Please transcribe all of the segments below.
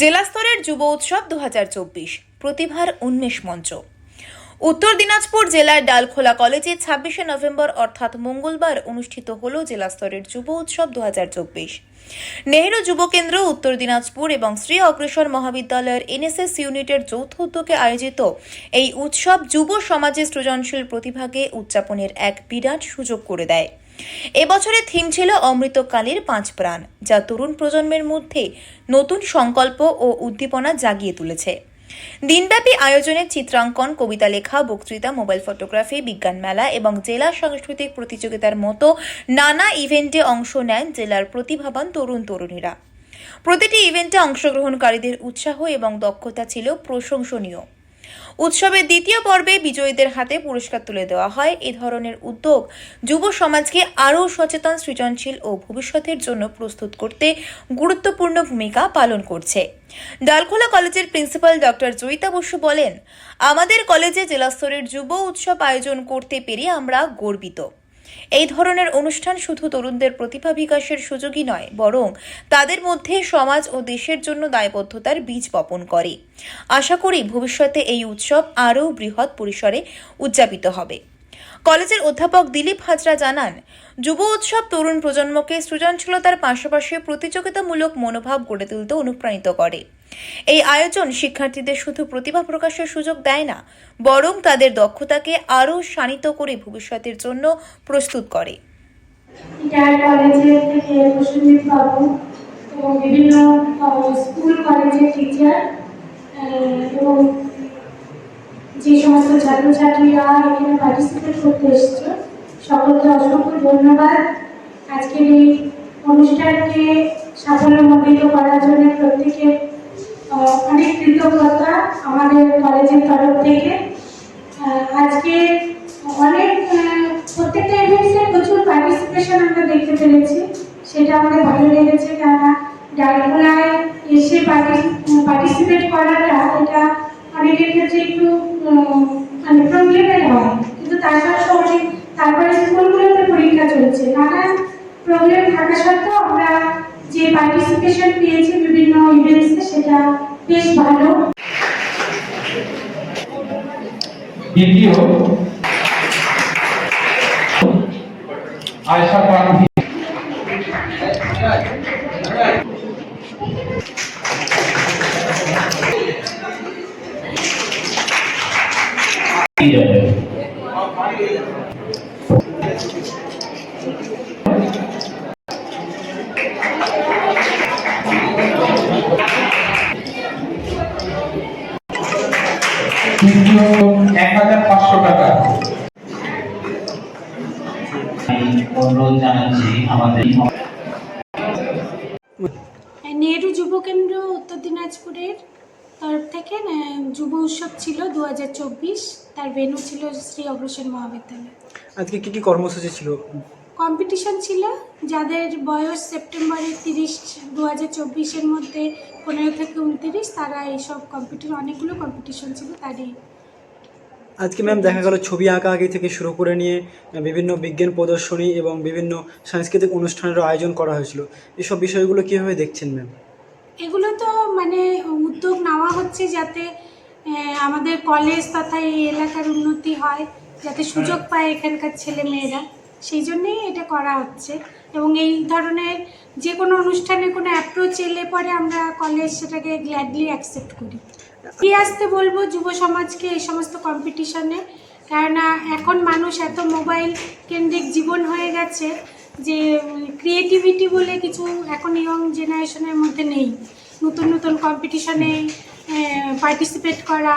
জেলা স্তরের যুব উৎসব দু প্রতিভার উন্মেষ মঞ্চ। উত্তর দিনাজপুর জেলার ডালখোলা কলেজে ছাব্বিশে নভেম্বর অর্থাৎ মঙ্গলবার অনুষ্ঠিত হল জেলা স্তরের যুব উৎসব দু নেহেরু যুব কেন্দ্র, উত্তর দিনাজপুর এবং শ্রী অগ্রসর মহাবিদ্যালয়ের এনএসএস ইউনিটের যৌথ উদ্যোগে আয়োজিত এই উৎসব যুব সমাজের সৃজনশীল প্রতিভাকে উদযাপনের এক বিরাট সুযোগ করে দেয়। এবছরের থিম ছিল অমৃতকালের পাঁচ প্রাণ, যা তরুণ প্রজন্মের মধ্যে নতুন সংকল্প ও উদ্দীপনা জাগিয়ে তুলেছে। দিনব্যাপী আয়োজনে চিত্রাঙ্কন, কবিতা লেখা, বক্তৃতা, মোবাইল ফটোগ্রাফি, বিজ্ঞান মেলা এবং জেলা সাংস্কৃতিক প্রতিযোগিতার মতো নানা ইভেন্টে অংশ নেন জেলার প্রতিভাবান তরুণ তরুণীরা। প্রতিটি ইভেন্টে অংশগ্রহণকারীদের উৎসাহ এবং দক্ষতা ছিল প্রশংসনীয়। উৎসবের দ্বিতীয় পর্বে বিজয়ীদের হাতে পুরস্কার তুলে দেওয়া হয়। এ ধরনের উদ্যোগ যুব সমাজকে আরও সচেতন, সৃজনশীল ও ভবিষ্যতের জন্য প্রস্তুত করতে গুরুত্বপূর্ণ ভূমিকা পালন করছে। ডালখোলা কলেজের প্রিন্সিপাল ডক্টর জয়িতা বসু বলেন, আমাদের কলেজে জেলা স্তরের যুব উৎসব আয়োজন করতে পেরে আমরা গর্বিত। এই ধরনের অনুষ্ঠান শুধু তরুণদের প্রতিভা বিকাশের সুযোগই নয়, বরং তাদের মধ্যে সমাজ ও দেশের জন্য দায়বদ্ধতার বীজ বপন করে। আশা করি ভবিষ্যতে এই উৎসব আরও বৃহৎ পরিসরে উদযাপিত হবে। কলেজের অধ্যাপক দিলীপ হাজরা জানান, যুব উৎসব তরুণ প্রজন্মকে সৃজনশীলতার পাশাপাশি প্রতিযোগিতামূলক মনোভাব গড়ে তুলতে অনুপ্রাণিত করে। এই আয়োজন শিক্ষার্থীদের শুধু প্রতিভা প্রকাশের সুযোগ দেয় না বরং তাদের দক্ষতাকে আরও শানিত করে ভবিষ্যতের জন্য প্রস্তুত করে। যে সমস্ত ছাত্রছাত্রীরা এখানে পার্টিসিপেট করতে সকলকে অসংখ্য ধন্যবাদ। আজকের এই অনুষ্ঠানকে সাফল্যমণ্ডিত করার জন্য প্রত্যেকে আহ, অনেক কৃতজ্ঞতা আমাদের কলেজের তরফ থেকে। আজকে অনেক প্রত্যেকটা ইভেন্টসে প্রচুর পার্টিসিপেশন আমরা দেখতে পেরেছি। সেটা আমাদের ভালো লেগেছে কেননা ডালখোলায় এসে পার্টিসিপেট করাটা এটা অনেকের ক্ষেত্রে একটু মানে প্রবলেমের হয়। কিন্তু তার সাথে অনেক তারপরে স্কুলগুলোতে পরীক্ষা চলছে। নানান প্রবলেম থাকা সত্ত্বেও আমরা যে পার্টিসিপেশন পেয়েছি বিভিন্ন ইভেন্টসে সেটা বেশ ভালো। দ্বিতীয় আয়সা পারভি তৃতীয় এক হাজার পাঁচশো টাকা। অনুরোধ জানাচ্ছি আমাদের নেহেরু যুব কেন্দ্র উত্তর দিনাজপুরের তরফ থেকে যুব উৎসব ছিল দু হাজার চব্বিশ। তার ভেন্যু ছিল শ্রী অগ্রসর মহাবিদ্যালয়। আজকে কি কি কর্মসূচি ছিল? কম্পিটিশন ছিল যাদের বয়স সেপ্টেম্বরের তিরিশ দু হাজার চব্বিশের মধ্যে পনেরো থেকে উনতিরিশ তারা এইসব কম্পিটিশন অনেকগুলো কম্পিটিশন ছিল তারই আজকে ম্যাম দেখা গেল ছবি আঁকা আঁকি থেকে শুরু করে নিয়ে বিভিন্ন বিজ্ঞান প্রদর্শনী এবং বিভিন্ন সাংস্কৃতিক অনুষ্ঠানেরও আয়োজন করা হয়েছিল। এসব বিষয়গুলো কীভাবে দেখছেন ম্যাম এগুলো তো মানে উদ্যোগ নেওয়া হচ্ছে যাতে আমাদের কলেজ তথা এই এলাকার উন্নতি হয় যাতে সুযোগ পায় এখানকার ছেলে মেয়েরা। সেই জন্যেই এটা করা হচ্ছে। এবং এই ধরনের যে কোনো অনুষ্ঠানে কোনো অ্যাপ্রোচ এলে পরে আমরা কলেজ সেটাকে গ্ল্যাডলি অ্যাকসেপ্ট করি। এগিয়ে আসতে বলব যুব সমাজকে এই সমস্ত কম্পিটিশনে কেননা এখন মানুষ এত মোবাইল কেন্দ্রিক জীবন হয়ে গেছে যে ক্রিয়েটিভিটি বলে কিছু এখন ইয়ং জেনারেশনের মধ্যে নেই। নতুন নতুন কম্পিটিশনে পার্টিসিপেট করা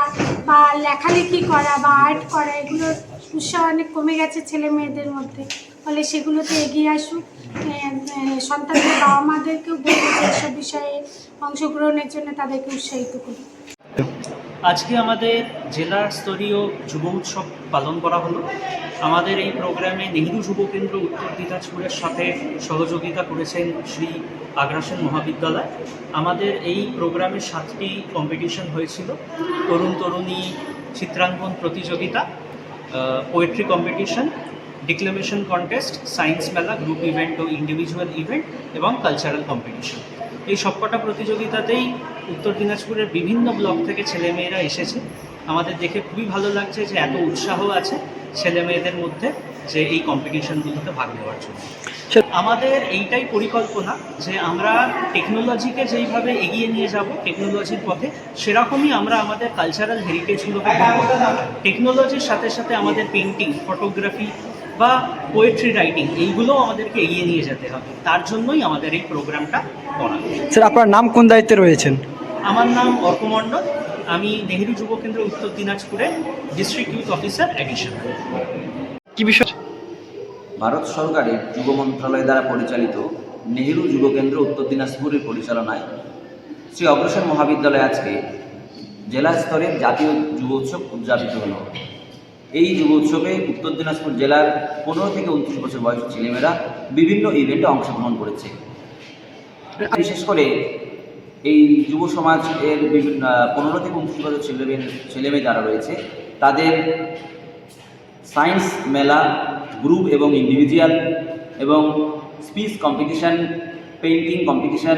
বা লেখালেখি করা বা আর্ট করা এগুলোর উৎসাহ অনেক কমে গেছে ছেলে মেয়েদের মধ্যে। ফলে সেগুলোতে এগিয়ে আসুক। সন্তানদের বাবা মাদেরকেও বলব এসব বিষয়ে অংশগ্রহণের জন্য তাদেরকে উৎসাহিত করি আজকে আমাদের জেলা স্তরীয় যুব উৎসব পালন করা হলো। আমাদের এই প্রোগ্রামে নেহেরু যুব কেন্দ্র উত্তর দিনাজপুরের সাথে সহযোগিতা করেছেন শ্রী আগ্রাসন মহাবিদ্যালয়। আমাদের এই প্রোগ্রামে সাতটি কম্পিটিশন হয়েছিল। তরুণ তরুণী চিত্রাঙ্কন প্রতিযোগিতা poetry competition declamation contest science মেলা গ্রুপ ইভেন্ট ও ইন্ডিভিজুয়াল ইভেন্ট এবং কালচারাল কম্পিটিশন এই সবকটা প্রতিযোগিতাতেই উত্তর দিনাজপুরের বিভিন্ন ব্লক থেকে ছেলেমেয়েরা এসেছে। আমাদের দেখে খুবই ভালো লাগছে যে এত উৎসাহ আছে ছেলে মেয়েদের মধ্যে যে এই কম্পিটিশনগুলোতে ভাগ নেওয়ার জন্য। আমাদের এইটাই পরিকল্পনা যে আমরা টেকনোলজিকে যেইভাবে এগিয়ে নিয়ে যাব টেকনোলজির পথে, সেরকমই আমরা আমাদের কালচারাল হেরিটেজগুলোকে টেকনোলজির সাথে সাথে আমাদের পেন্টিং ফটোগ্রাফি বা পোয়েট্রি রাইটিং এইগুলোও আমাদেরকে এগিয়ে নিয়ে যেতে হবে। তার জন্যই আমাদের এই প্রোগ্রামটা করা। স্যার আপনার নাম কোন দায়িত্বে রয়েছেন? আমার নাম অর্ক মণ্ডল। আমি নেহেরু যুব কেন্দ্র উত্তর দিনাজপুরের ডিস্ট্রিক্ট ইউথ অফিসার অ্যাডিশন কি বিষয়? ভারত সরকারের যুব মন্ত্রণালয় দ্বারা পরিচালিত নেহেরু যুব কেন্দ্র উত্তর দিনাজপুরের পরিচালনায় শ্রী অগ্রসর মহাবিদ্যালয়ে আজকে জেলা স্তরের জাতীয় যুব উৎসব উদযাপিত হল। এই যুব উৎসবে উত্তর দিনাজপুর জেলার পনেরো থেকে উনত্রিশ বছর বয়সী ছেলেমেয়েরা বিভিন্ন ইভেন্টে অংশগ্রহণ করেছে। বিশেষ করে এই যুব সমাজ এর বিভিন্ন পনেরো থেকে উনত্রিশ বছর ছেলেমেয়ে ছেলেমেয়ে যারা রয়েছে তাদের সায়েন্স মেলা গ্রুপ এবং ইন্ডিভিজুয়াল এবং speech competition painting competition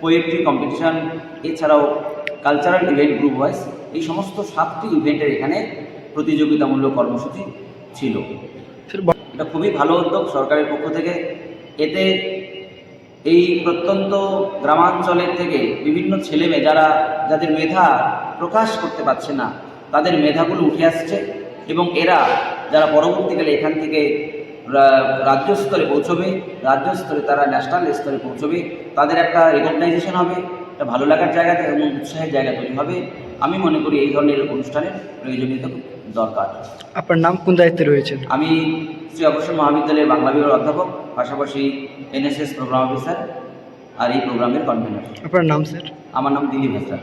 poetry competition এছাড়াও কালচারাল ইভেন্ট গ্রুপ ওয়াইজ এই সমস্ত সাতটি ইভেন্টের এখানে প্রতিযোগিতামূলক কর্মসূচি ছিল। এটা খুবই ভালো উদ্যোগ সরকারের পক্ষ থেকে। এতে এই প্রত্যন্ত গ্রামাঞ্চলের থেকে বিভিন্ন ছেলেমেয়ে যারা, যাদের মেধা প্রকাশ করতে পারছে না, তাদের মেধাগুলো উঠে আসছে এবং এরা যারা পরবর্তীকালে এখান থেকে রাজ্য স্তরে পৌঁছবে, রাজ্য স্তরে তারা ন্যাশনাল স্তরে পৌঁছবে, তাদের একটা রেকগনাইজেশন হবে, একটা ভালো লাগার জায়গা এবং উৎসাহের জায়গা তৈরি হবে। আমি মনে করি এই ধরনের অনুষ্ঠানের প্রয়োজনীয়তা দরকার। আপনার নাম কোন দায়িত্বে রয়েছেন? আমি শ্রী অগ্রসর মহাবিদ্যালয়ের বাংলা বিভাগের অধ্যাপক পাশাপাশি এনএসএস প্রোগ্রাম অফিসার আর এই প্রোগ্রামের কনভেনার আপনার নাম স্যার? আমার নাম দিলীপ হাসরা